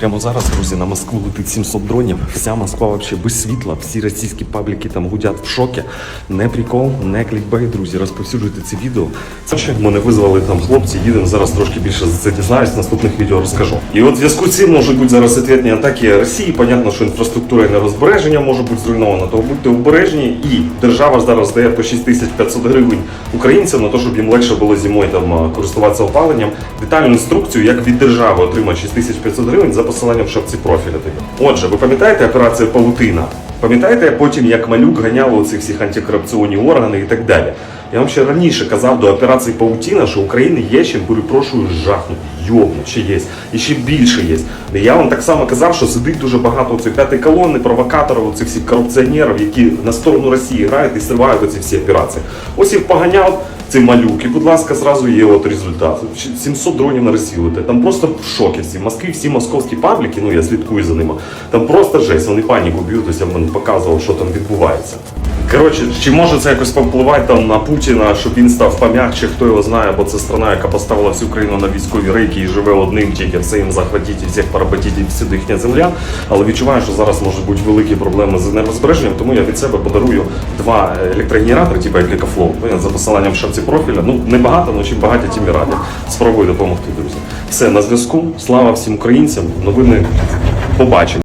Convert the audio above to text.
Прямо зараз, друзі, на Москву летить 700 дронів. Вся Москва вообще без світла. Всі російські пабліки там гудять в шокі. Не прикол, не клікбейт, друзі. Розповсюджуйте це відео. Це ще мене визвали там хлопці. Їдемо зараз трошки більше за це дізнаюсь. Наступних відео розкажу. І от в зв'язку з цим можуть бути зараз ответні атаки Росії. Понятно, що інфраструктура і нерозбереження може бути зруйнована. То будьте обережні. І держава зараз дає по 6500 гривень українцям на те, щоб їм легше було зимою там користуватися опаленням. Детальну інструкцію, як від держави отримати 6500 гривень посиланням в шапці профіля. тобі. Отже, ви пам'ятаєте операцію Павутина? Пам'ятаєте потім, як малюк ганяв цих всіх антикорупційні органи і так далі? Я вам ще раніше казав до операції Паутіна, що України є чим, перепрошую, жахнути, йобнуть, ще є, і ще більше є. Я вам так само казав, що сидить дуже багато цієї п'ятої колони, провокаторів, оцих всіх корупціонерів, які на сторону Росії грають і сривають оці всі операції. Ось їх поганяв цей малюк, і, будь ласка, зразу є от результат. 700 дронів на Росію летить. Там просто в шокі всі. Москві всі московські пабліки, ну я слідкую за ними, там просто жесть, вони паніку б'ють, ось я вам показував, що там відбувається. Коротше, чи може це якось повпливати там на Путіна, щоб він став пом'якче, хто його знає, бо це страна, яка поставила всю країну на військові рейки і живе одним тільки їм захватіть і всіх поработіть і всюди їхня земля. Але відчуваю, що зараз можуть бути великі проблеми з енергозбереженням, тому я від себе подарую два електрогенератори, типу як Лікафлоу, за посиланням в шапці профіля. Ну не багато, але чим багаті, тим і раді. Спробую допомогти, друзі. Все на зв'язку. Слава всім українцям. Новини побачимо.